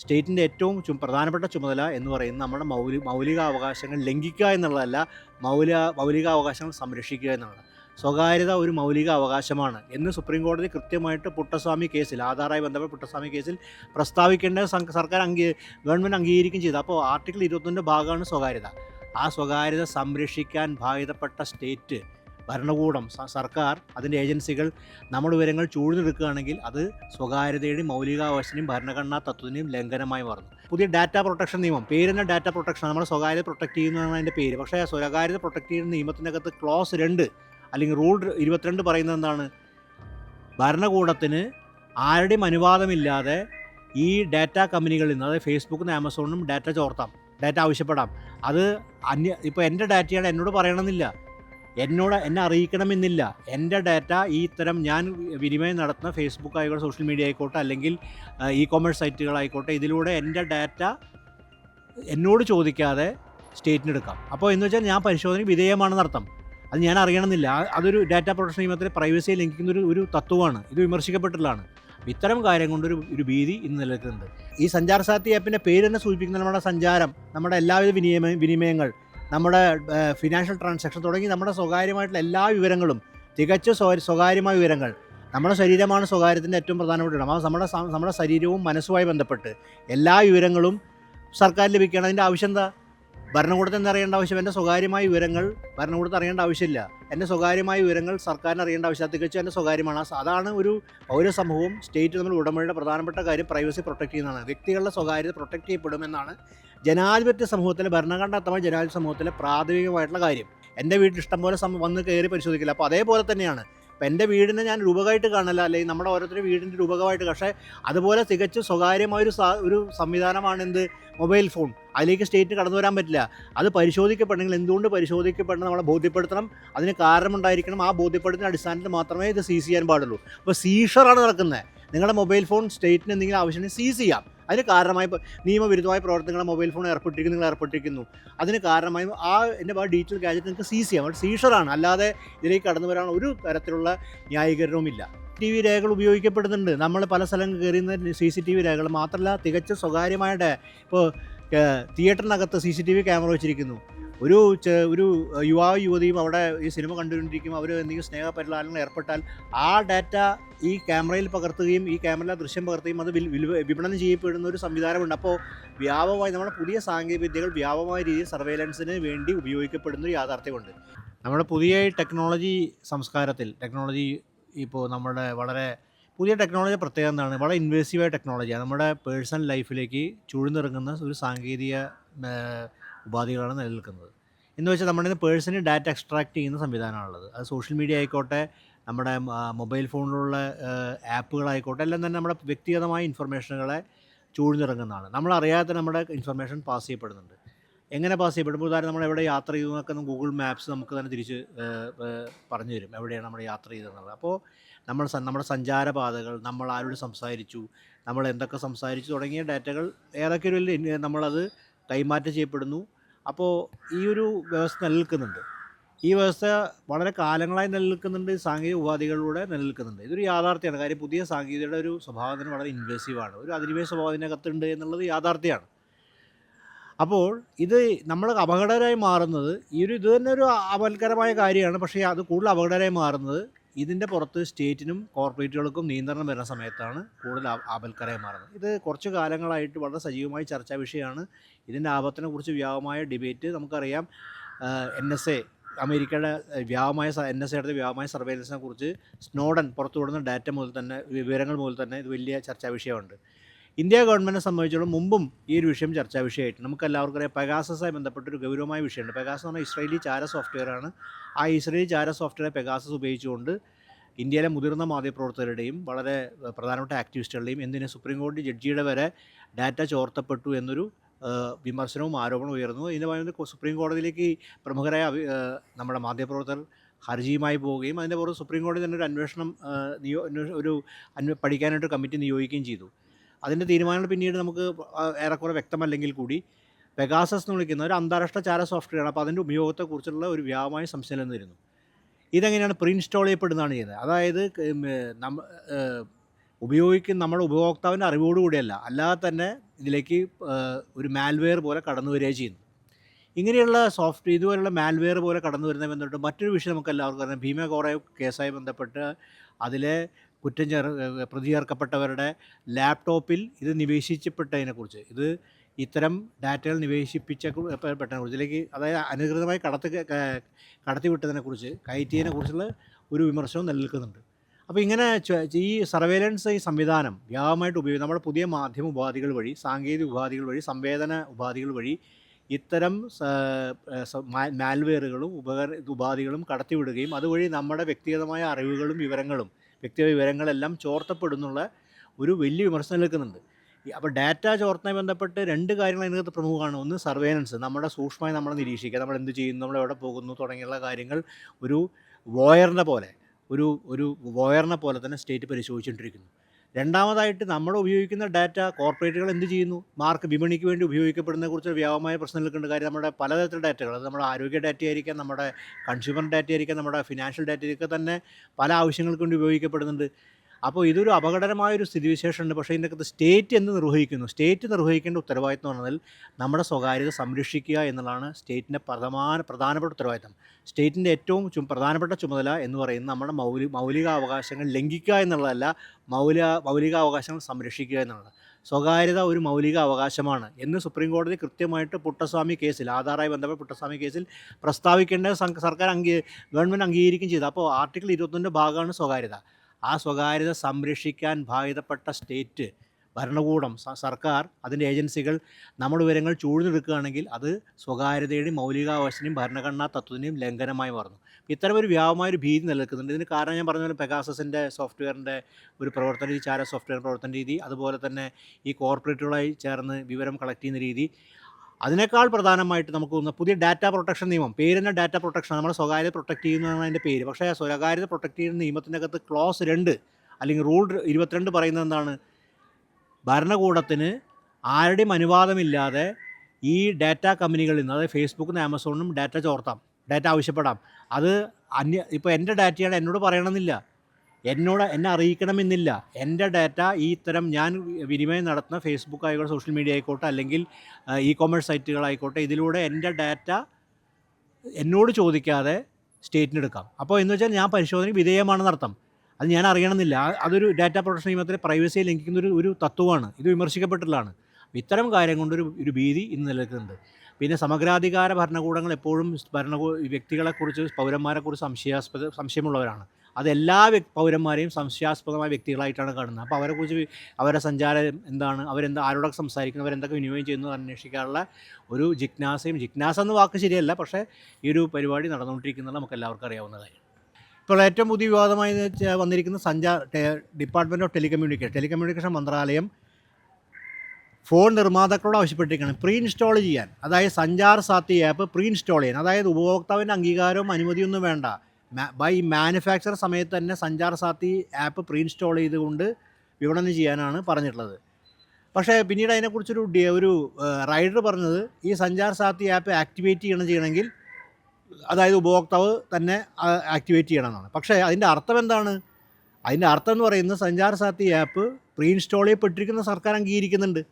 സ്റ്റേറ്റിന്റെ ഏറ്റവും ചു പ്രധാനപ്പെട്ട ചുമതല എന്ന് പറയുന്നത് നമ്മുടെ മൗലി മൗലികാവകാശങ്ങൾ ലംഘിക്കുക എന്നുള്ളതല്ല മൗലിക മൗലികാവകാശങ്ങൾ സംരക്ഷിക്കുക എന്നുള്ളത് സ്വകാര്യത ഒരു മൗലിക അവകാശമാണ് എന്ന് സുപ്രീം കോടതി കൃത്യമായിട്ട് പുട്ടസ്വാമി കേസിൽ ആധാറായി ബന്ധപ്പെട്ട പുട്ടസ്വാമി കേസിൽ പ്രസ്താവിക്കേണ്ട സർക്കാർ അംഗീ ഗവൺമെന്റ് അംഗീകരിക്കുകയും ചെയ്തു. അപ്പോൾ ആർട്ടിക്കിൾ ഇരുപത്തൊന്നിന്റെ ഭാഗമാണ് സ്വകാര്യത. ആ സ്വകാര്യത സംരക്ഷിക്കാൻ ബാധിതപ്പെട്ട സ്റ്റേറ്റ് ഭരണകൂടം സർക്കാർ അതിന്റെ ഏജൻസികൾ നമ്മുടെ വിവരങ്ങൾ ചൂഴ്ന്നെടുക്കുകയാണെങ്കിൽ അത് സ്വകാര്യതയുടെയും മൗലികാവകാശത്തിന്റെയും ഭരണഘടനാ തത്വത്തിന്റെയും ലംഘനമായി മാറുന്നു. പുതിയ ഡാറ്റ പ്രൊട്ടക്ഷൻ നിയമം. പേര് തന്നെ ഡാറ്റ പ്രൊട്ടക്ഷൻ നമ്മുടെ സ്വകാര്യത പ്രൊട്ടക്ട് ചെയ്യുന്നതാണ് അതിന്റെ പേര്. പക്ഷേ സ്വകാര്യത പ്രൊട്ടക്ട് ചെയ്യുന്ന നിയമത്തിനകത്ത് ക്ലോസ് രണ്ട് അല്ലെങ്കിൽ റൂൾ ഇരുപത്തിരണ്ട് പറയുന്നത് എന്താണ്? ഭരണകൂടത്തിന് ആരുടെയും അനുവാദമില്ലാതെ ഈ ഡാറ്റ കമ്പനികളിൽ നിന്ന് അതായത് ഫേസ്ബുക്കിനും ആമസോണിനും ഡാറ്റ ചോർത്താം. ഡാറ്റ ആവശ്യപ്പെടാം. അത് അന്യ ഇപ്പോൾ എന്റെ ഡാറ്റയാണ് എന്നോട് പറയണമെന്നില്ല. എന്നോട് എന്നെ അറിയിക്കണമെന്നില്ല. എന്റെ ഡാറ്റ ഈ ഇത്തരം ഞാൻ വിനിമയം നടത്തുന്ന ഫേസ്ബുക്ക് ആയിക്കോട്ടെ സോഷ്യൽ മീഡിയ ആയിക്കോട്ടെ അല്ലെങ്കിൽ ഇ കോമേഴ്സ് സൈറ്റുകളായിക്കോട്ടെ ഇതിലൂടെ എന്റെ ഡാറ്റ എന്നോട് ചോദിക്കാതെ സ്റ്റേറ്റിന് എടുക്കാം. അപ്പോൾ എന്ന് വെച്ചാൽ ഞാൻ പരിശോധന വിധേയമാണെന്ന് അർത്ഥം. അത് ഞാൻ അറിയണമെന്നില്ല. അതൊരു ഡാറ്റ പ്രൊട്ടക്ഷൻ നിയമത്തിലെ പ്രൈവസിയെ ലംഘിക്കുന്ന ഒരു ഒരു തത്വമാണ്. ഇത് വിമർശിക്കപ്പെട്ടിട്ടുള്ളതാണ്. ഇത്തരം കാര്യം കൊണ്ടൊരു ഒരു ഭീതി ഇന്ന് നിലനിൽക്കുന്നുണ്ട്. ഈ സഞ്ചാര സാത്തി ആപ്പിന്റെ പേര് തന്നെ സൂചിപ്പിക്കുന്ന നമ്മുടെ സഞ്ചാരം നമ്മുടെ എല്ലാവിധ വിനിമയ വിനിമയങ്ങൾ നമ്മുടെ ഫിനാൻഷ്യൽ ട്രാൻസാക്ഷൻ തുടങ്ങി നമ്മുടെ സ്വകാര്യമായിട്ടുള്ള എല്ലാ വിവരങ്ങളും തികച്ച സ്വ- സ്വകാര്യമായ വിവരങ്ങൾ നമ്മുടെ ശരീരമാണ് സ്വകാര്യത്തിന്റെ ഏറ്റവും പ്രധാനപ്പെട്ട ഇടം. അത് നമ്മുടെ നമ്മുടെ ശരീരവും മനസ്സുമായി ബന്ധപ്പെട്ട് എല്ലാ വിവരങ്ങളും സർക്കാർ ലഭിക്കണം അതിന്റെ ആവശ്യം എന്താ? ഭരണകൂടത്തിന് നിന്ന് അറിയേണ്ട ആവശ്യം? എന്റെ സ്വകാര്യമായ വിവരങ്ങൾ ഭരണകൂടത്തിന് അറിയേണ്ട ആവശ്യമില്ല. എന്റെ സ്വകാര്യമായ വിവരങ്ങൾ സർക്കാരിന് അറിയേണ്ട ആവശ്യമില്ല. തികച്ചും എന്റെ സ്വകാര്യമാണ്. അതാണ് ഒരു പൗരസമൂഹവും സ്റ്റേറ്റ് തമ്മിൽ ഉടമയുടെ പ്രധാനപ്പെട്ട കാര്യം പ്രൈവസി പ്രൊട്ടക്ട് ചെയ്യുന്നതാണ്. വ്യക്തികളുടെ സ്വകാര്യത പ്രൊട്ടക്ട് ചെയ്യപ്പെടുമെന്നാണ് ജനാധിപത്യ സമൂഹത്തിലെ ഭരണഘടനാത്മക ജനാധിപത്യ സമൂഹത്തിലെ പ്രാഥമികമായിട്ടുള്ള കാര്യം. എന്റെ വീട്ടിൽ ഇഷ്ടം പോലെ സം വന്ന് കയറി പരിശോധിക്കില്ല അപ്പോൾ അതേപോലെ തന്നെയാണ്. ഇപ്പം എന്റെ വീടിനെ ഞാൻ രൂപകമായിട്ട് കാണല അല്ലെങ്കിൽ നമ്മുടെ ഓരോരുത്തരുടെ വീടിന്റെ രൂപകമായിട്ട് പക്ഷേ അതുപോലെ തികച്ചും സ്വകാര്യമായ ഒരു ഒരു സംവിധാനമാണ് എന്ത് മൊബൈൽ ഫോൺ. അതിലേക്ക് സ്റ്റേറ്റ് കടന്നു വരാൻ പറ്റില്ല. അത് പരിശോധിക്കപ്പെടണമെങ്കിൽ എന്തുകൊണ്ട് പരിശോധിക്കപ്പെടണം നമ്മളെ ബോധ്യപ്പെടുത്തണം. അതിന് കാരണമുണ്ടായിരിക്കണം. ആ ബോധ്യപ്പെടുത്തുന്ന അടിസ്ഥാനത്തിൽ മാത്രമേ ഇത് സീസ് ചെയ്യാൻ പാടുള്ളൂ. അപ്പോൾ സീഷറാണ് നടക്കുന്നത്. നിങ്ങളുടെ മൊബൈൽ ഫോൺ സ്റ്റേറ്റിന് എന്തെങ്കിലും ആവശ്യമുണ്ടെങ്കിൽ സീസ് ചെയ്യാം. അതിന് കാരണമായി നിയമവിരുദ്ധമായ പ്രവർത്തനങ്ങൾ മൊബൈൽ ഫോൺ ഏർപ്പെട്ടിരിക്കുന്നു നിങ്ങൾ ഏർപ്പെട്ടിരിക്കുന്നു. അതിന് കാരണമായി ആ എന്റെ ആ ഡിജിറ്റൽ ഗാജറ്റ് നിങ്ങൾക്ക് സീസ് ചെയ്യാം. സീഷറാണ് അല്ലാതെ ഇതിലേക്ക് കടന്നു വരാൻ ഒരു തരത്തിലുള്ള ന്യായീകരണവുമില്ല ടി വി രേഖകൾ ഉപയോഗിക്കപ്പെടുന്നുണ്ട്. നമ്മൾ പല സ്ഥലങ്ങളിൽ കയറുന്ന സി സി ടി വി രേഖകൾ മാത്രമല്ല തികച്ച സ്വകാര്യമായിട്ട് ഇപ്പോൾ തിയേറ്ററിനകത്ത് C C T V camera വെച്ചിരിക്കുന്നു. ഒരു ഒരു യുവാവ് യുവതിയും അവിടെ ഈ സിനിമ കണ്ടുകൊണ്ടിരിക്കും. അവർ എന്തെങ്കിലും സ്നേഹപരിലാലങ്ങൾ ഏർപ്പെട്ടാൽ ആ ഡാറ്റ ഈ ക്യാമറയിൽ പകർത്തുകയും ഈ ക്യാമറ ദൃശ്യം പകർത്തുകയും അത് വിപണനം ചെയ്യപ്പെടുന്ന ഒരു സംവിധാനമുണ്ട്. അപ്പോൾ വ്യാപകമായി നമ്മുടെ പുതിയ സാങ്കേതിക വിദ്യകൾ വ്യാപകമായ രീതിയിൽ സർവൈലൻസിന് വേണ്ടി ഉപയോഗിക്കപ്പെടുന്ന ഒരു യാഥാർത്ഥ്യമുണ്ട്. നമ്മുടെ പുതിയ ടെക്നോളജി സംസ്കാരത്തിൽ ടെക്നോളജി ഇപ്പോൾ നമ്മുടെ വളരെ പുതിയ ടെക്നോളജി പ്രത്യേകത എന്താണ്? വളരെ ഇൻവേസീവായ ടെക്നോളജിയാണ്. നമ്മുടെ പേഴ്സണൽ ലൈഫിലേക്ക് ചൂഴ്ന്നിറങ്ങുന്ന ഒരു സാങ്കേതിക ഉപാധികളാണ് നിലനിൽക്കുന്നത്. എന്ന് വെച്ചാൽ നമ്മുടെ പേഴ്സണൽ ഡാറ്റ എക്സ്ട്രാക്ട് ചെയ്യുന്ന സംവിധാനമാണുള്ളത്. അത് സോഷ്യൽ മീഡിയ ആയിക്കോട്ടെ നമ്മുടെ മൊബൈൽ ഫോണിലുള്ള ആപ്പുകളായിക്കോട്ടെ എല്ലാം തന്നെ നമ്മുടെ വ്യക്തിഗതമായ ഇൻഫർമേഷനുകളെ ചൂഴ്ന്നിറങ്ങുന്നതാണ്. നമ്മൾ അറിയാതെ നമ്മുടെ ഇൻഫർമേഷൻ പാസ് ചെയ്യപ്പെടുന്നുണ്ട്. എങ്ങനെ പാസ് ചെയ്യപ്പെടുമ്പോൾ ഉദാഹരണം നമ്മൾ എവിടെ യാത്ര ചെയ്തു ഗൂഗിൾ മാപ്സ് നമുക്ക് തന്നെ തിരിച്ച് പറഞ്ഞു തരും. എവിടെയാണ് നമ്മൾ യാത്ര ചെയ്തതെന്നുള്ളത്. അപ്പോൾ നമ്മൾ നമ്മുടെ സഞ്ചാരപാതകൾ നമ്മൾ ആരോട് സംസാരിച്ചു നമ്മൾ എന്തൊക്കെ സംസാരിച്ചു തുടങ്ങിയ ഡാറ്റകൾ ഏതൊക്കെ ഒരു നമ്മളത് കൈമാറ്റം ചെയ്യപ്പെടുന്നു. അപ്പോൾ ഈ ഒരു വ്യവസ്ഥ നിലനിൽക്കുന്നുണ്ട്. ഈ വ്യവസ്ഥ വളരെ കാലങ്ങളായി നിലനിൽക്കുന്നുണ്ട് സാങ്കേതിക ഉപാധികളിലൂടെ നിലനിൽക്കുന്നുണ്ട്. ഇതൊരു യാഥാർത്ഥ്യമാണ്. കാര്യം പുതിയ സാങ്കേതികയുടെ ഒരു സ്വഭാവത്തിന് വളരെ ഇൻവേസീവാണ് ഒരു അധിനിവേശ സ്വഭാവത്തിനകത്തുണ്ട് എന്നുള്ളത് യാഥാർത്ഥ്യമാണ്. അപ്പോൾ ഇത് നമ്മൾ അപകടകരമായി മാറുന്നത് ഈ ഒരു ഇത് തന്നെ ഒരു അപകടകരമായ കാര്യമാണ്. പക്ഷേ അത് കൂടുതൽ അപകടകരമായി മാറുന്നത് ഇതിന്റെ പുറത്ത് സ്റ്റേറ്റിനും കോർപ്പറേറ്റുകൾക്കും നിയന്ത്രണം വരുന്ന സമയത്താണ് കൂടുതൽ ആപൽക്കരയായി മാറുന്നത്. ഇത് കുറച്ച് കാലങ്ങളായിട്ട് വളരെ സജീവമായി ചർച്ചാ വിഷയമാണ്. ഇതിന്റെ ആപത്തിനെ കുറിച്ച് വ്യാപകമായ ഡിബേറ്റ് നമുക്കറിയാം. എൻ എസ് എ അമേരിക്കയുടെ വ്യാപമായ എൻ എസ് എയുടെ വ്യാപമായ സർവൈലൻസിനെ കുറിച്ച് സ്നോഡൻ പുറത്തുവിടുന്ന ഡാറ്റ മുതൽ തന്നെ വിവരങ്ങൾ മുതൽ തന്നെ ഇത് വലിയ ചർച്ചാ വിഷയമുണ്ട്. ഇന്ത്യ ഗവൺമെന്റിനെ സംബന്ധിച്ചിടത്തോളം മുമ്പും ഈ ഒരു വിഷയം ചർച്ചാ വിഷയമായിട്ട് നമുക്ക് എല്ലാവർക്കും അറിയാം. പെഗാസസുമായി ബന്ധപ്പെട്ട ഒരു ഗൗരവമായ വിഷയമുണ്ട്. പെഗാസസ് എന്ന് പറഞ്ഞാൽ ഇസ്രയേലി ചാര സോഫ്റ്റ്വെയറാണ് ആ ഇസ്രയേലി ചാര സോഫ്റ്റ്വെയർ പെഗാസസ് ഉപയോഗിച്ചുകൊണ്ട് ഇന്ത്യയിലെ മുതിർന്ന മാധ്യമപ്രവർത്തകരുടെയും വളരെ പ്രധാനപ്പെട്ട ആക്ടിവിസ്റ്റുകളുടെയും എന്തിന് സുപ്രീം കോടതി ജഡ്ജിയുടെ വരെ ഡാറ്റ ചോർത്തപ്പെട്ടു എന്നൊരു വിമർശനവും ആരോപണവും ഉയർന്നു. ഇതിന്റെ ഭാഗത്ത് സുപ്രീം കോടതിയിലേക്ക് പ്രമുഖരായ നമ്മുടെ മാധ്യമപ്രവർത്തകർ ഹർജിയുമായി പോവുകയും അതിന്റെ പുറത്ത് സുപ്രീം കോടതി തന്നെ ഒരു അന്വേഷണം നിയോ ഒരു പഠിക്കാനായിട്ട് കമ്മിറ്റി നിയോഗിക്കുകയും ചെയ്തു. അതിന്റെ തീരുമാനങ്ങൾ പിന്നീട് നമുക്ക് ഏറെക്കുറെ വ്യക്തമല്ലെങ്കിൽ കൂടി പെഗാസസ് എന്ന് വിളിക്കുന്ന ഒരു അന്താരാഷ്ട്ര ചാര സോഫ്റ്റ്വെയർ ആണ്. അപ്പോൾ അതിന്റെ ഉപയോഗത്തെക്കുറിച്ചുള്ള ഒരു വ്യാപമായ സംശയം നിന്നിരുന്നു ഇതെങ്ങനെയാണ് പ്രീ ഇൻസ്റ്റാൾ ചെയ്യപ്പെടുന്നതാണ് ചെയ്യുന്നത് അതായത് നമ്മ ഉപയോഗിക്കുന്ന നമ്മുടെ ഉപഭോക്താവിന്റെ അറിവോടുകൂടിയല്ല അല്ലാതെ തന്നെ ഇതിലേക്ക് ഒരു മാൽവെയർ പോലെ കടന്നു വരിക ചെയ്യുന്നു. ഇങ്ങനെയുള്ള സോഫ്റ്റ് ഇതുപോലുള്ള മാൽവെയർ പോലെ കടന്നു വരുന്ന ബന്ധപ്പെട്ട് മറ്റൊരു വിഷയം നമുക്ക് എല്ലാവർക്കും അറിയാം. ഭീമ കോറ കേസുമായി ബന്ധപ്പെട്ട് അതിലെ കുറ്റം ചേർ പ്രതി ചേർക്കപ്പെട്ടവരുടെ ലാപ്ടോപ്പിൽ ഇത് നിവേശിച്ചപ്പെട്ടതിനെക്കുറിച്ച്. ഇത് ഇത്തരം ഡാറ്റകൾ നിവേശിപ്പിച്ച പെട്ടതിനെക്കുറിച്ച് അല്ലെങ്കിൽ അതായത് അനുകൃതമായി കടത്തി കടത്തിവിട്ടതിനെക്കുറിച്ച് കയറ്റിയതിനെ കുറിച്ചുള്ള ഒരു വിമർശനവും നിലനിൽക്കുന്നുണ്ട്. അപ്പോൾ ഇങ്ങനെ ഈ സർവേലൻസ് ഈ സംവിധാനം വ്യാപകമായിട്ട് ഉപയോഗിക്കും നമ്മുടെ പുതിയ മാധ്യമ ഉപാധികൾ വഴി സാങ്കേതിക ഉപാധികൾ വഴി സംവേദന ഉപാധികൾ വഴി ഇത്തരം മാൽവെയറുകളും ഉപകര ഉപാധികളും കടത്തിവിടുകയും അതുവഴി നമ്മുടെ വ്യക്തിഗതമായ അറിവുകളും വിവരങ്ങളും വ്യക്തിഗത വിവരങ്ങളെല്ലാം ചോർത്തപ്പെടുന്നുള്ള ഒരു വലിയ വിമർശനം നിൽക്കുന്നുണ്ട്. അപ്പോൾ ഡാറ്റ ചോർത്തുമായി ബന്ധപ്പെട്ട് രണ്ട് കാര്യങ്ങൾ അതിനകത്ത് പ്രമുഖമാണ്. ഒന്ന് സർവേലൻസ് നമ്മുടെ സൂക്ഷ്മമായി നമ്മളെ നിരീക്ഷിക്കുക. നമ്മൾ എന്ത് ചെയ്യുന്നു നമ്മൾ എവിടെ പോകുന്നു തുടങ്ങിയുള്ള കാര്യങ്ങൾ ഒരു വോയറിനെ പോലെ ഒരു ഒരു വോയറിനെ പോലെ തന്നെ സ്റ്റേറ്റ് പരിശോധിച്ചുകൊണ്ടിരിക്കുന്നു. രണ്ടാമതായിട്ട് നമ്മൾ ഉപയോഗിക്കുന്ന ഡാറ്റ കോർപ്പറേറ്റുകൾ എന്ത് ചെയ്യുന്നു? മാർക്ക് വിപണിക്ക് വേണ്ടി ഉപയോഗിക്കപ്പെടുന്നതിനെ കുറിച്ച് വ്യാപകമായ പ്രശ്നം നിൽക്കേണ്ട കാര്യം നമ്മുടെ പലതരത്തിലുള്ള ഡാറ്റകൾ അത് നമ്മുടെ ആരോഗ്യ ഡാറ്റ ആയിരിക്കാം നമ്മുടെ കൺസ്യൂമർ ഡാറ്റ ആയിരിക്കാം നമ്മുടെ ഫിനാൻഷ്യൽ ഡാറ്റയൊക്കെ തന്നെ പല ആവശ്യങ്ങൾക്ക് വേണ്ടി ഉപയോഗിക്കപ്പെടുന്നുണ്ട്. അപ്പോൾ ഇതൊരു അപകടകരമായ ഒരു സ്ഥിതിവിശേഷമുണ്ട്. പക്ഷേ ഇതിന്റെ സ്റ്റേറ്റ് എന്ന് നിർവഹിക്കുന്നു? സ്റ്റേറ്റ് നിർവഹിക്കേണ്ട ഉത്തരവാദിത്വം എന്ന് പറഞ്ഞാൽ നമ്മുടെ സ്വകാര്യത സംരക്ഷിക്കുക എന്നുള്ളതാണ് സ്റ്റേറ്റിന്റെ പ്രധാന പ്രധാനപ്പെട്ട ഉത്തരവാദിത്തം സ്റ്റേറ്റിന്റെ ഏറ്റവും ചു പ്രധാനപ്പെട്ട ചുമതല എന്ന് പറയുന്നത് നമ്മുടെ മൗലിക മൗലിക അവകാശങ്ങൾ ലംഘിക്കുക എന്നുള്ളതല്ല മൗലിക മൗലിക അവകാശങ്ങൾ സംരക്ഷിക്കുക എന്നുള്ളത്. സ്വകാര്യത ഒരു മൗലിക അവകാശമാണ് എന്ന് സുപ്രീം കോടതി കൃത്യമായിട്ട് പുട്ടസ്വാമി കേസിൽ ആധാറായി ബന്ധപ്പെട്ട പുട്ടസ്വാമി കേസിൽ പ്രസ്താവിക്കേണ്ട സർക്കാർ അംഗീ ഗവൺമെന്റ് അംഗീകരിക്കുകയും ചെയ്തു. അപ്പോൾ ആർട്ടിക്കിൾ ഇരുപത്തൊന്നിന്റെ ഭാഗമാണ് സ്വകാര്യത. ആ സ്വകാര്യത സംരക്ഷിക്കാൻ ബാധ്യതപ്പെട്ട സ്റ്റേറ്റ് ഭരണകൂടം സർക്കാർ അതിന്റെ ഏജൻസികൾ നമ്മുടെ വിവരങ്ങൾ ചൂഴ്ന്നെടുക്കുകയാണെങ്കിൽ അത് സ്വകാര്യതയുടെയും മൗലികാവകാശത്തിന്റെയും ഭരണഘടനാ തത്വത്തിന്റെയും ലംഘനമായി മാറുന്നു. ഇത്തരം ഒരു വ്യാപകമായ ഒരു ഭീതി നിലനിൽക്കുന്നുണ്ട്. ഇതിന് കാരണം ഞാൻ പറഞ്ഞ പോലെ പെഗാസസിന്റെ സോഫ്റ്റ്വെയറിന്റെ ഒരു പ്രവർത്തന രീതി ചാര സോഫ്റ്റ്വെയർ പ്രവർത്തന രീതി അതുപോലെ തന്നെ ഈ കോർപ്പറേറ്റുകളായി ചേർന്ന് വിവരം കളക്ട് ചെയ്യുന്ന രീതി അതിനേക്കാൾ പ്രധാനമായിട്ട് നമുക്ക് തോന്നുന്ന പുതിയ ഡാറ്റ പ്രൊട്ടക്ഷൻ നിയമം. പേര് തന്നെ ഡാറ്റ പ്രൊട്ടക്ഷൻ നമ്മുടെ സ്വകാര്യത പ്രൊട്ടക്ട് ചെയ്യുന്നതാണ് അതിന്റെ പേര്. പക്ഷേ ആ സ്വകാര്യത പ്രൊട്ടക്ട് ചെയ്യുന്ന നിയമത്തിന്റെ അകത്ത് ക്ലോസ് രണ്ട് അല്ലെങ്കിൽ റൂൾ ഇരുപത്തിരണ്ട് പറയുന്നത് എന്താണ്? ഭരണകൂടത്തിന് ആരുടെയും അനുവാദമില്ലാതെ ഈ ഡാറ്റ കമ്പനികളിൽ നിന്ന് അതായത് ഫേസ്ബുക്കിൽ ആമസോണിനും ഡാറ്റ ചോർത്താം ഡാറ്റ ആവശ്യപ്പെടാം. അത് അന്യ ഇപ്പോൾ എന്റെ ഡാറ്റയാണ് എന്നോട് പറയണമെന്നില്ല. എന്നോട് എന്നെ അറിയിക്കണമെന്നില്ല. എന്റെ ഡാറ്റ ഈ ഇത്തരം ഞാൻ വിനിമയം നടത്തുന്ന ഫേസ്ബുക്ക് ആയിക്കോട്ടെ സോഷ്യൽ മീഡിയ ആയിക്കോട്ടെ അല്ലെങ്കിൽ ഇ കോമേഴ്സ് സൈറ്റുകളായിക്കോട്ടെ ഇതിലൂടെ എന്റെ ഡാറ്റ എന്നോട് ചോദിക്കാതെ സ്റ്റേറ്റിന് എടുക്കാം. അപ്പോൾ എന്ന് വെച്ചാൽ ഞാൻ പരിശോധന വിധേയമാണെന്ന് അർത്ഥം. അത് ഞാൻ അറിയണമെന്നില്ല. അതൊരു ഡാറ്റ പ്രൊട്ടക്ഷൻ നിയമത്തിലെ പ്രൈവസിയെ ലംഘിക്കുന്ന ഒരു ഒരു തത്വമാണ്. ഇത് വിമർശിക്കപ്പെട്ടിട്ടുള്ളതാണ്. ഇത്തരം കാര്യം കൊണ്ടൊരു ഒരു ഭീതി ഇന്ന് നിലനിൽക്കുന്നുണ്ട്. പിന്നെ സമഗ്രാധികാര ഭരണകൂടങ്ങൾ എപ്പോഴും ഭരണകൂ വ്യക്തികളെക്കുറിച്ച് പൗരന്മാരെക്കുറിച്ച് സംശയാസ്പദ സംശയമുള്ളവരാണ്. അത് എല്ലാ വ്യക് പൗരന്മാരെയും സംശയാസ്പദമായ വ്യക്തികളായിട്ടാണ് കാണുന്നത്. അപ്പോൾ അവരെക്കുറിച്ച് കുറിച്ച് അവരുടെ സഞ്ചാരം എന്താണ് അവരെന്താ ആരോടൊക്കെ സംസാരിക്കുന്നത് അവരെന്തൊക്കെ വിനിമയം ചെയ്യുന്നു എന്ന് അന്വേഷിക്കാനുള്ള ഒരു ജിജ്ഞാസയും ജിജ്ഞാസ എന്ന വാക്ക് ശരിയല്ല പക്ഷേ ഈ ഒരു പരിപാടി നടന്നുകൊണ്ടിരിക്കുന്നത് നമുക്ക് എല്ലാവർക്കും അറിയാവുന്ന കാര്യം. ഇപ്പോൾ ഏറ്റവും പുതിയ വിവാദമായി വന്നിരിക്കുന്ന Sanchar department of telecommunication telecommunication മന്ത്രാലയം ഫോൺ നിർമ്മാതാക്കളോട് ആവശ്യപ്പെട്ടിരിക്കുകയാണ്. പ്രീ ഇൻസ്റ്റാൾ ചെയ്യാൻ. അതായത് Sanchar Saathi app pre install ചെയ്യാൻ. അതായത് ഉപഭോക്താവിന്റെ അംഗീകാരവും അനുമതിയൊന്നും വേണ്ട. ബൈ മാനുഫാക്ചർ സമയത്ത് തന്നെ Sanchar Saathi app pre install ചെയ്തുകൊണ്ട് വിപണനം ചെയ്യാനാണ് പറഞ്ഞിട്ടുള്ളത്. പക്ഷേ പിന്നീട് അതിനെക്കുറിച്ചൊരു ഒരു റൈഡർ പറഞ്ഞത് ഈ സഞ്ചാർ സാത്തി ആപ്പ് ആക്ടിവേറ്റ് ചെയ്യണം ചെയ്യണമെങ്കിൽ അതായത് ഉപഭോക്താവ് തന്നെ ആക്ടിവേറ്റ് ചെയ്യണം എന്നാണ് പക്ഷേ അതിന്റെ അർത്ഥം എന്താണ്? അതിന്റെ അർത്ഥം എന്ന് പറയുന്നത് Sanchar Saathi app pre install ചെയ്യപ്പെട്ടിരിക്കുന്ന സർക്കാർ അംഗീകരിക്കുന്നുണ്ട്.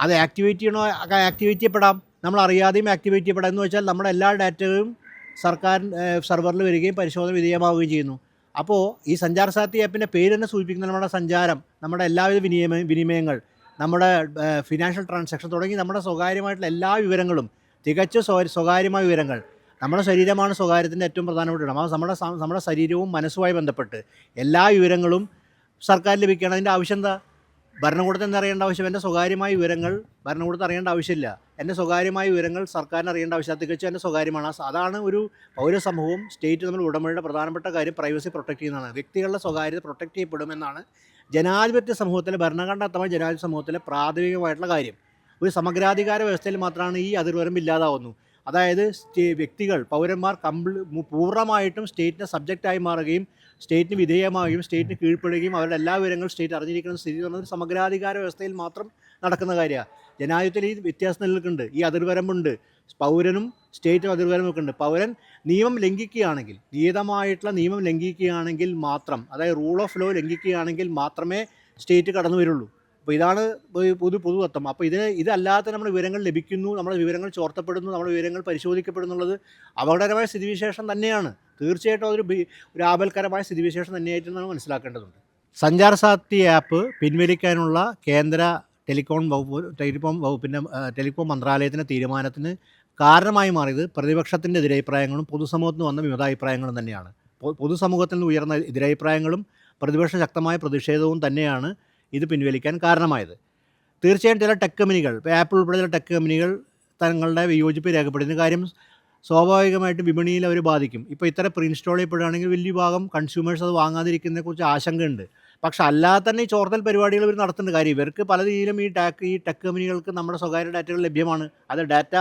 അത് ആക്ടിവേറ്റ് ചെയ്യണോ ആക്ടിവേറ്റ് ചെയ്യപ്പെടാം. നമ്മൾ അറിയാതെയും ആക്ടിവേറ്റ് ചെയ്യപ്പെടാം. എന്ന് വെച്ചാൽ നമ്മുടെ എല്ലാ ഡാറ്റയും സർക്കാർ സെർവറിൽ വരികയും പരിശോധന വിധേയമാവുകയും ചെയ്യുന്നു. അപ്പോൾ ഈ സഞ്ചാർ സാത്തി ആപ്പിന്റെ പേര് തന്നെ സൂചിപ്പിക്കുന്ന നമ്മുടെ സഞ്ചാരം നമ്മുടെ എല്ലാവിധ വിനിമയ വിനിമയങ്ങൾ നമ്മുടെ ഫിനാൻഷ്യൽ ട്രാൻസാക്ഷൻ തുടങ്ങി നമ്മുടെ സ്വകാര്യമായിട്ടുള്ള എല്ലാ വിവരങ്ങളും തികച്ച സ്വ- സ്വകാര്യമായ വിവരങ്ങൾ നമ്മുടെ ശരീരമാണ് സ്വകാര്യത്തിന്റെ ഏറ്റവും പ്രധാനപ്പെട്ട ഇടം. നമ്മുടെ നമ്മുടെ ശരീരവും മനസ്സുമായി ബന്ധപ്പെട്ട് എല്ലാ വിവരങ്ങളും സർക്കാർ ലഭിക്കണം അതിന്റെ ആവശ്യം എന്താ? ഭരണകൂടത്തിന് എന്താ അറിയേണ്ട ആവശ്യം? എന്റെ സ്വകാര്യമായ വിവരങ്ങൾ ഭരണകൂടത്തെ അറിയേണ്ട ആവശ്യമില്ല. എന്റെ സ്വകാര്യമായ വിവരങ്ങൾ സർക്കാരിന് അറിയേണ്ട ആവശ്യമില്ല. തികച്ചും എന്റെ സ്വകാര്യമാണ്. അതാണ് ഒരു പൗരസമൂഹവും സ്റ്റേറ്റ് തമ്മിൽ ഉടമയുടെ പ്രധാനപ്പെട്ട കാര്യം പ്രൈവസി പ്രൊട്ടക്ട് ചെയ്യുന്നതാണ്. വ്യക്തികളുടെ സ്വകാര്യത പ്രൊട്ടക്ട് ചെയ്യപ്പെടുമെന്നാണ് ജനാധിപത്യ സമൂഹത്തിലെ ഭരണഘടനാത്മക ജനാധിപത്യ സമൂഹത്തിലെ പ്രാഥമികമായിട്ടുള്ള കാര്യം. ഒരു സമഗ്രാധികാര വ്യവസ്ഥയിൽ മാത്രമാണ് ഈ അതിർവരമ്പ് ഇല്ലാതാവുന്നു. അതായത് വ്യക്തികൾ പൗരന്മാർ കംപ്ലീ പൂർണമായിട്ടും സ്റ്റേറ്റിന്റെ സബ്ജക്റ്റായി മാറുകയും സ്റ്റേറ്റിന് വിധേയമാവുകയും സ്റ്റേറ്റിന് കീഴ്പ്പെടുകയും അവരുടെ എല്ലാ വിവരങ്ങളും സ്റ്റേറ്റ് അറിഞ്ഞിരിക്കുന്ന സ്ഥിതി എന്ന് പറഞ്ഞാൽ സമഗ്രാധികാര വ്യവസ്ഥയിൽ മാത്രം നടക്കുന്ന കാര്യമാണ്. ജനാധിപത്യത്തിൽ ഈ വ്യത്യാസം നിലനിൽക്കുന്നുണ്ട്. ഈ അതിർവരമ്പുണ്ട്. പൗരനും സ്റ്റേറ്റും അതിർവരമ്പൊക്കെ ഉണ്ട്. പൗരൻ നിയമം ലംഘിക്കുകയാണെങ്കിൽ നിയതമായിട്ടുള്ള നിയമം ലംഘിക്കുകയാണെങ്കിൽ മാത്രം അതായത് റൂൾ ഓഫ് ലോ ലംഘിക്കുകയാണെങ്കിൽ മാത്രമേ സ്റ്റേറ്റ് കടന്നു വരുള്ളൂ അപ്പോൾ ഇതാണ് പൊതു പൊതുതത്വം അപ്പോൾ ഇതിന് ഇതല്ലാത്ത നമ്മുടെ വിവരങ്ങൾ ലഭിക്കുന്നു നമ്മുടെ വിവരങ്ങൾ ചോർത്തപ്പെടുന്നു നമ്മുടെ വിവരങ്ങൾ പരിശോധിക്കപ്പെടുന്നുള്ളത് അപകടകരമായ സ്ഥിതിവിശേഷം തന്നെയാണ്. തീർച്ചയായിട്ടും അതൊരു ഒരു ആപൽക്കരമായ സ്ഥിതിവിശേഷം തന്നെയായിട്ട് നമ്മൾ മനസ്സിലാക്കേണ്ടതുണ്ട്. സഞ്ചാർ സാത്തി ആപ്പ് പിൻവലിക്കാനുള്ള കേന്ദ്ര ടെലികോം വകുപ്പ് ടെലികോം വകുപ്പിന്റെ ടെലികോം മന്ത്രാലയത്തിന്റെ തീരുമാനത്തിന് കാരണമായി മാറിയത് പ്രതിപക്ഷത്തിന്റെ എതിരഭിപ്രായങ്ങളും പൊതുസമൂഹത്തിന് വന്ന വിമതാഭിപ്രായങ്ങളും തന്നെയാണ്. പൊതുസമൂഹത്തിൽ നിന്ന് ഉയർന്ന എതിരഭിപ്രായങ്ങളും പ്രതിപക്ഷ ശക്തമായ പ്രതിഷേധവും തന്നെയാണ് ഇത് പിൻവലിക്കാൻ കാരണമായത്. തീർച്ചയായും ചില ടെക് കമ്പനികൾ ഇപ്പോൾ ആപ്പിൾ ഉൾപ്പെടെ ചില ടെക് കമ്പനികൾ തങ്ങളുടെ വിയോജിപ്പ് രേഖപ്പെടുത്തുന്ന കാര്യം സ്വാഭാവികമായിട്ടും വിപണിയിൽ അവർ ബാധിക്കും. ഇപ്പോൾ ഇത്ര പ്രീ ഇൻസ്റ്റാൾ ചെയ്യപ്പെടുകയാണെങ്കിൽ വലിയ ഭാഗം കൺസ്യൂമേഴ്സ് അത് വാങ്ങാതിരിക്കുന്നതിനെക്കുറിച്ച് ആശങ്കയുണ്ട്. പക്ഷെ അല്ലാതെ തന്നെ ഈ ചോർത്തൽ പരിപാടികൾ ഇവർ നടത്തുന്നുണ്ട്. കാര്യം ഇവർക്ക് പല രീതിയിലും ഈ ടാക്ക് ഈ ടെക് കമ്പനികൾക്ക് നമ്മുടെ സ്വകാര്യ ഡാറ്റകൾ ലഭ്യമാണ്. അത് ഡാറ്റ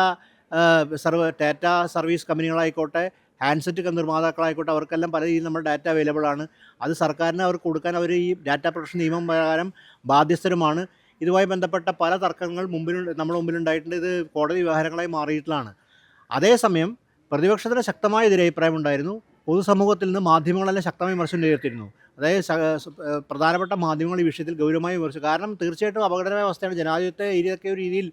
സർവ ഡാറ്റ സർവീസ് കമ്പനികളായിക്കോട്ടെ ഹാൻഡ്സെറ്റ് നിർമ്മാതാക്കളായിക്കോട്ടെ അവർക്കെല്ലാം പല രീതിയിൽ നമ്മുടെ ഡാറ്റ അവൈലബിൾ ആണ്. അത് സർക്കാരിന് അവർക്ക് കൊടുക്കാൻ അവർ ഈ ഡാറ്റ പ്രൊട്ടക്ഷൻ നിയമം പ്രകാരം ബാധ്യസ്ഥരുമാണ്. ഇതുമായി ബന്ധപ്പെട്ട പല തർക്കങ്ങൾ മുമ്പിൽ നമ്മുടെ മുമ്പിലുണ്ടായിട്ടുണ്ട് ഇത് കോടതി വ്യവഹാരങ്ങളായി മാറിയിട്ടുള്ളതാണ്. അതേസമയം പ്രതിപക്ഷത്തിന് ശക്തമായ എതിരഭിപ്രായം ഉണ്ടായിരുന്നു. പൊതുസമൂഹത്തിൽ നിന്ന് മാധ്യമങ്ങളെല്ലാം ശക്തമായി വിമർശനം ഉയർത്തിയിരുന്നു. അതായത് പ്രധാനപ്പെട്ട മാധ്യമങ്ങൾ ഈ വിഷയത്തിൽ ഗൗരവമായി വിമർശിച്ചു. കാരണം തീർച്ചയായിട്ടും അപകടകരമായ അവസ്ഥയാണ്. ജനാധിപത്യ ഇതൊക്കെ ഒരു രീതിയിൽ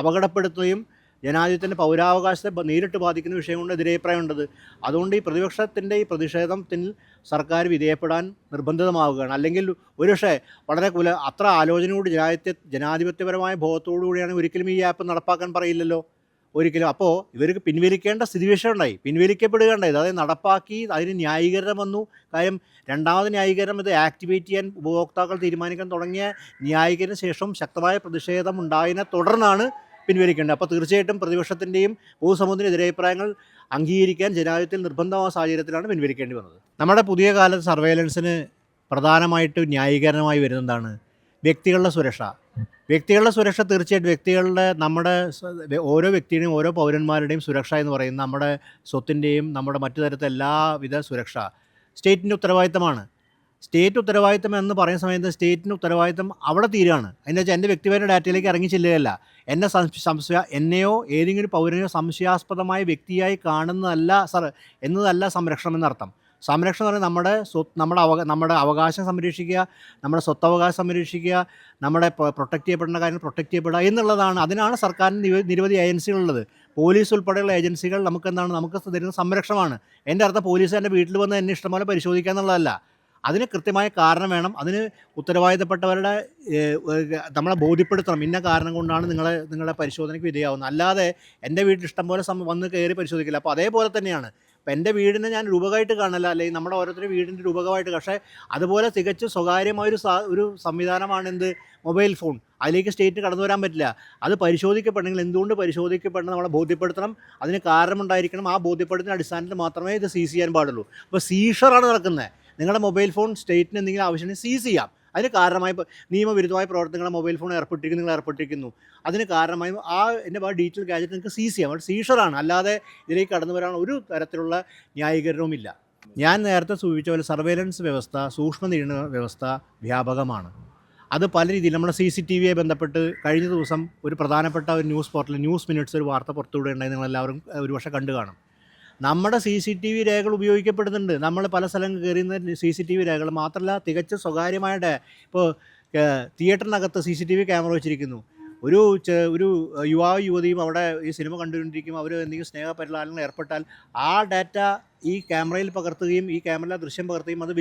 അപകടപ്പെടുത്തുകയും ജനാധിപത്യത്തിന്റെ പൗരാവകാശത്തെ നേരിട്ട് ബാധിക്കുന്ന വിഷയം കൊണ്ട് എതിരഭിപ്രായം ഉണ്ടത്. അതുകൊണ്ട് ഈ പ്രതിപക്ഷത്തിന്റെ ഈ പ്രതിഷേധത്തിൽ സർക്കാർ വിധേയപ്പെടാൻ നിർബന്ധിതമാവുകയാണ്. അല്ലെങ്കിൽ ഒരുപക്ഷേ വളരെ കുല അത്ര ആലോചനയോട് ജനാധിപത്യ ജനാധിപത്യപരമായ ബോധത്തോടു കൂടിയാണ് ഒരിക്കലും ഈ ആപ്പ് നടപ്പാക്കാൻ പറയില്ലല്ലോ. ഒരിക്കലും. അപ്പോൾ ഇവർക്ക് പിൻവലിക്കേണ്ട സ്ഥിതിവിശേഷം ഉണ്ടായി പിൻവലിക്കപ്പെടുകയുണ്ടായി. അതായത് നടപ്പാക്കി അതിന് ന്യായീകരണം വന്നു. കാര്യം രണ്ടാമത് ന്യായീകരണം ഇത് ആക്ടിവേറ്റ് ചെയ്യാൻ ഉപഭോക്താക്കൾ തീരുമാനിക്കാൻ തുടങ്ങിയ ന്യായീകരണ ശേഷം ശക്തമായ പ്രതിഷേധം ഉണ്ടായതിനെ തുടർന്നാണ് പിൻവലിക്കേണ്ടത്. അപ്പോൾ തീർച്ചയായിട്ടും പ്രതിപക്ഷത്തിന്റെയും പൊതുസമൂഹത്തിന്റെ എതിരഭിപ്രായങ്ങൾ അംഗീകരിക്കാൻ ജനാധിപത്യത്തിൽ നിർബന്ധമായ സാഹചര്യത്തിലാണ് പിൻവലിക്കേണ്ടി വന്നത്. നമ്മുടെ പുതിയ കാലത്ത് സർവേലൻസിന് പ്രധാനമായിട്ട് ന്യായീകരണമായി വരുന്നതാണ് വ്യക്തികളുടെ സുരക്ഷ. വ്യക്തികളുടെ സുരക്ഷ തീർച്ചയായിട്ടും വ്യക്തികളുടെ നമ്മുടെ ഓരോ വ്യക്തിയുടെയും ഓരോ പൗരന്മാരുടെയും സുരക്ഷ എന്ന് പറയുന്നത് നമ്മുടെ സ്വത്തിന്റെയും നമ്മുടെ മറ്റു തരത്തെ എല്ലാവിധ സുരക്ഷ. സ്റ്റേറ്റിന്റെ ഉത്തരവാദിത്തമാണ്. സ്റ്റേറ്റ് ഉത്തരവാദിത്തം എന്ന് പറയുന്ന സമയത്ത് സ്റ്റേറ്റിന്റെ ഉത്തരവാദിത്തം അവിടെ തീരുകയാണ്. അതിന്റെ വെച്ചാൽ എന്റെ വ്യക്തിപരമായ ഡാറ്റയിലേക്ക് ഇറങ്ങി ചെല്ലുകയല്ല എന്നെ സംശ- സംശയ എന്നെയോ ഏതെങ്കിലും പൗരനെയോ സംശയാസ്പദമായ വ്യക്തിയായി കാണുന്നതല്ല സർ എന്നതല്ല സംരക്ഷണം എന്നർത്ഥം. സംരക്ഷണം എന്ന് പറഞ്ഞാൽ നമ്മുടെ നമ്മുടെ അവകാ നമ്മുടെ അവകാശം സംരക്ഷിക്കുക നമ്മുടെ സ്വത്തവകാശം സംരക്ഷിക്കുക നമ്മുടെ പ്രൊട്ടക്റ്റ് ചെയ്യപ്പെടേണ്ട കാര്യങ്ങൾ പ്രൊട്ടക്റ്റ് ചെയ്യപ്പെടുക എന്നുള്ളതാണ്. അതിനാണ് സർക്കാരിന് നിരവധി ഏജൻസികളുള്ളത്. പോലീസ് ഉൾപ്പെടെയുള്ള ഏജൻസികൾ നമുക്ക് എന്താണ് നമുക്ക് തരുന്ന സംരക്ഷണമാണ്. എന്റെ അർത്ഥം പോലീസ് എന്റെ വീട്ടിൽ വന്ന് എന്നെ ഇഷ്ടംപോലെ പരിശോധിക്കുക എന്നുള്ളതല്ല. അതിന് കൃത്യമായ കാരണം വേണം. അതിന് ഉത്തരവാദിത്തപ്പെട്ടവരുടെ നമ്മളെ ബോധ്യപ്പെടുത്തണം. ഇന്ന കാരണം കൊണ്ടാണ് നിങ്ങളെ നിങ്ങളുടെ പരിശോധനയ്ക്ക് വിധേയാവുന്നത്. അല്ലാതെ എന്റെ വീട്ടിൽ ഇഷ്ടം പോലെ വന്ന് കയറി പരിശോധിക്കില്ല. അപ്പോൾ അതേപോലെ തന്നെയാണ്. ഇപ്പം എന്റെ വീടിനെ ഞാൻ രൂപകമായിട്ട് കാണില്ല അല്ലെങ്കിൽ നമ്മുടെ ഓരോരുത്തരുടെ വീടിന്റെ രൂപകമായിട്ട്. പക്ഷേ അതുപോലെ തികച്ചും സ്വകാര്യമായൊരു സാ ഒരു സംവിധാനമാണ് എന്ത്? Mobile phone. അതിലേക്ക് സ്റ്റേറ്റ് കടന്നു വരാൻ പറ്റില്ല. അത് പരിശോധിക്കപ്പെടണമെങ്കിൽ എന്തുകൊണ്ട് പരിശോധിക്കപ്പെടണം നമ്മളെ ബോധ്യപ്പെടുത്തണം? അതിന് കാരണമുണ്ടായിരിക്കണം. ആ ബോധ്യപ്പെടുത്തുന്ന അടിസ്ഥാനത്തിൽ മാത്രമേ ഇത് സീസ് ചെയ്യാൻ പാടുള്ളൂ. അപ്പോൾ സീഷറാണ് നടക്കുന്നത്. നിങ്ങളുടെ മൊബൈൽ ഫോൺ സ്റ്റേറ്റിന് എന്തെങ്കിലും ആവശ്യമുണ്ടെങ്കിൽ സീസ് ചെയ്യാം. അതിന് കാരണമായി നിയമവിരുദ്ധമായ പ്രവർത്തനങ്ങൾ മൊബൈൽ ഫോൺ ഏർപ്പെട്ടിരിക്കുന്നു നിങ്ങൾ ഏർപ്പെട്ടിരിക്കുന്നു. അതിന് കാരണമായി ആ എന്റെ ആ ഡീറ്റെയിൽ ഗാജറ്റ് നിങ്ങൾക്ക് സീസ് ചെയ്യാം. അവിടെ സീഷറാണ് അല്ലാതെ ഇതിലേക്ക് കടന്നു വരാൻ ഒരു തരത്തിലുള്ള ന്യായീകരണവുമില്ല ഞാൻ നേരത്തെ സൂചിപ്പിച്ച പോലെ സർവേലൻസ് വ്യവസ്ഥ സൂക്ഷ്മ നിരീക്ഷണ വ്യവസ്ഥ വ്യാപകമാണ്. അത് പല രീതിയിൽ നമ്മുടെ സി സി ടി വിയെ ബന്ധപ്പെട്ട് കഴിഞ്ഞ ദിവസം ഒരു പ്രധാനപ്പെട്ട ഒരു ന്യൂസ് പോർട്ടൽ ന്യൂസ് മിനിറ്റ്സ് ഒരു വാർത്ത പുറത്തുവിടുകയുണ്ടായി. നിങ്ങളെല്ലാവരും ഒരു ഒരുപക്ഷെ കണ്ടു കാണും. നമ്മുടെ സി സി ടി വി രേഖകൾ ഉപയോഗിക്കപ്പെടുന്നുണ്ട്. നമ്മൾ പല സ്ഥലങ്ങൾ കയറിയുന്ന സി സി ടി വി രേഖകൾ മാത്രമല്ല തികച്ചും സ്വകാര്യമായിട്ട് ഇപ്പോൾ തിയേറ്ററിനകത്ത് C C T V camera വെച്ചിരിക്കുന്നു. ഒരു ഒരു യുവാവ് യുവതിയും അവിടെ ഈ സിനിമ കണ്ടുകൊണ്ടിരിക്കും അവർ എന്തെങ്കിലും സ്നേഹപരിലാലങ്ങൾ ഏർപ്പെട്ടാൽ ആ ഡാറ്റ ഈ ക്യാമറയിൽ പകർത്തുകയും ഈ ക്യാമറ ദൃശ്യം പകർത്തുകയും അത്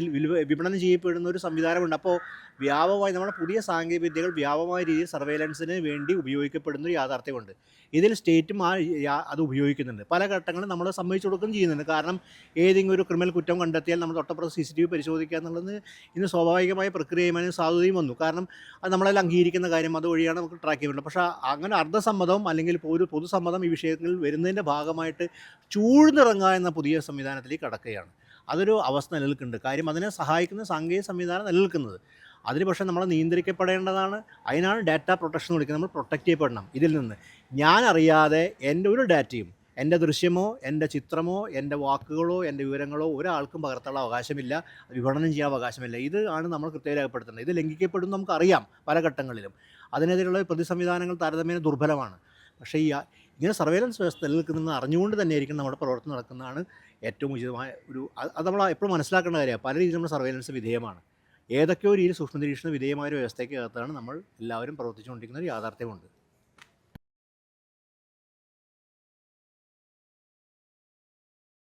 വിപണനം ചെയ്യപ്പെടുന്ന ഒരു സംവിധാനമുണ്ട്. അപ്പോൾ വ്യാപകമായി നമ്മുടെ പുതിയ സാങ്കേതിക വ്യാപകമായ രീതിയിൽ സർവേലൻസിന് വേണ്ടി ഉപയോഗിക്കപ്പെടുന്ന ഒരു യാഥാർത്ഥ്യമുണ്ട്. ഇതിൽ സ്റ്റേറ്റും ആ അത് ഉപയോഗിക്കുന്നുണ്ട്. പല ഘട്ടങ്ങളും നമ്മൾ സമ്മതിച്ചു കൊടുക്കുകയും ചെയ്യുന്നുണ്ട്. കാരണം ഏതെങ്കിലും ഒരു ക്രിമിനൽ കുറ്റം കണ്ടെത്തിയാൽ നമ്മൾ തൊട്ടപ്പുറത്ത് സി സി ടി വി പരിശോധിക്കുക എന്നുള്ളത് ഇന്ന് സ്വാഭാവികമായ പ്രക്രിയയുമായി സാധ്യതയും വന്നു. കാരണം അത് നമ്മളെല്ലാം അംഗീകരിക്കുന്ന കാര്യം അതുവഴിയാണ് നമുക്ക് ട്രാക്ക് ചെയ്യുന്നത് പക്ഷേ അങ്ങനെ അർദ്ധസമ്മതം അല്ലെങ്കിൽ ഒരു പൊതുസമ്മതം ഈ വിഷയങ്ങളിൽ വരുന്നതിന്റെ ഭാഗമായിട്ട് ചൂഴ്ന്നിറങ്ങുക എന്ന പുതിയ സംവിധാനത്തിലേക്ക് കടക്കുകയാണ്. അതൊരു അവസ്ഥ നിലനിൽക്കുന്നുണ്ട്. കാര്യം അതിനെ സഹായിക്കുന്ന സാങ്കേതിക സംവിധാനം നിലനിൽക്കുന്നത്. അതിന് പക്ഷേ നമ്മൾ നിയന്ത്രിക്കപ്പെടേണ്ടതാണ്. അതിനാണ് ഡാറ്റ പ്രൊട്ടക്ഷൻ വിളിക്കുന്നത്. നമ്മൾ പ്രൊട്ടക്റ്റ് ചെയ്യപ്പെടണം. ഇതിൽ നിന്ന് ഞാൻ അറിയാതെ എന്റെ ഒരു ഡാറ്റയും എന്റെ ദൃശ്യമോ എന്റെ ചിത്രമോ എന്റെ വാക്കുകളോ എന്റെ വിവരങ്ങളോ ഒരാൾക്കും പകർത്താനുള്ള അവകാശമില്ല. വിപണനം ചെയ്യാൻ അവകാശമില്ല. ഇത് ആണ് നമ്മൾ കൃത്യമായി രേഖപ്പെടുത്തേണ്ടത്. ഇത് ലംഘിക്കപ്പെടും നമുക്കറിയാം പല ഘട്ടങ്ങളിലും. അതിനെതിരെയുള്ള പ്രതി സംവിധാനങ്ങൾ താരതമ്യേന ദുർബലമാണ്. പക്ഷേ ഈ ഇങ്ങനെ സർവേലൻസ് വ്യവസ്ഥ നിലനിൽക്കുന്നതെന്ന് അറിഞ്ഞുകൊണ്ട് തന്നെയായിരിക്കും നമ്മുടെ പ്രവർത്തനം നടക്കുന്നതാണ് ഏറ്റവും ഉചിതമായ ഒരു അത് നമ്മൾ എപ്പോഴും മനസ്സിലാക്കേണ്ട കാര്യമാണ്. പല രീതിയിൽ നമ്മൾ സർവൈലൻസ് വിധേയമാണ്. ഏതൊക്കെയോ രീതിയിൽ സൂക്ഷ്മ നിരീക്ഷണ വിധേയമായ ഒരു വ്യവസ്ഥയ്ക്കകത്താണ് നമ്മൾ എല്ലാവരും പ്രവർത്തിച്ചുകൊണ്ടിരിക്കുന്ന ഒരു യാഥാർത്ഥ്യമുണ്ട്.